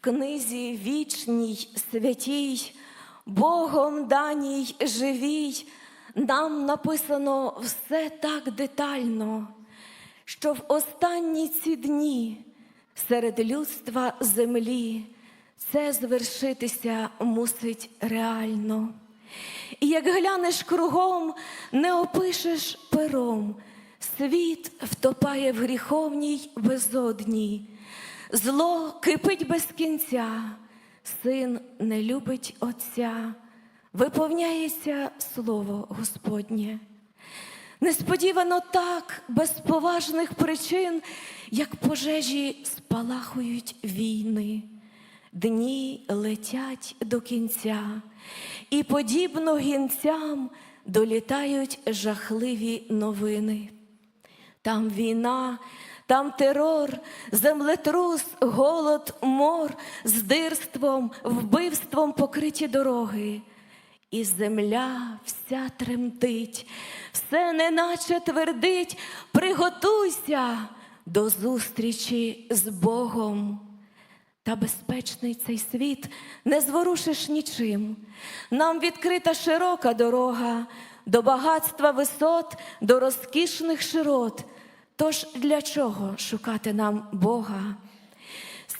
книзі вічній, святій, Богом даній живій, нам написано все так детально, що в останні ці дні серед людства землі це звершитися мусить реально. І як глянеш кругом, не опишеш пером, світ втопає в гріховній безодній, зло кипить без кінця, син не любить Отця, виповняється слово Господнє. Несподівано так, без поважних причин, як пожежі спалахують війни. Дні летять до кінця, і подібно гінцям долітають жахливі новини. Там війна, там терор, землетрус, голод, мор, здирством, вбивством покриті дороги. І земля вся тремтить, все неначе твердить, приготуйся до зустрічі з Богом. Та безпечний цей світ не зворушиш нічим. Нам відкрита широка дорога до багатства висот, до розкішних широт. Тож для чого шукати нам Бога?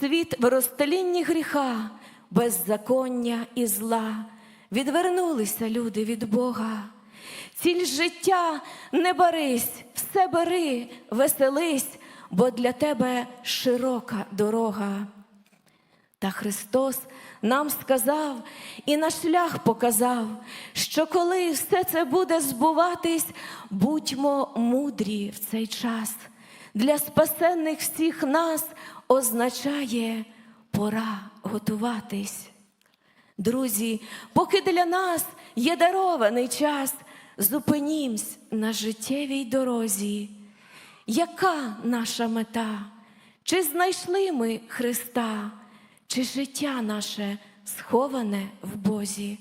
Світ в розталінні гріха, беззаконня і зла. Відвернулися люди від Бога. Ціль життя не барись, все бери, веселись, бо для тебе широка дорога. Та Христос нам сказав і на шлях показав, що коли все це буде збуватись, будьмо мудрі в цей час. Для спасенних всіх нас означає пора готуватись. Друзі, поки для нас є дарований час, зупинімсь на життєвій дорозі. Яка наша мета? Чи знайшли ми Христа, чи життя наше сховане в Бозі?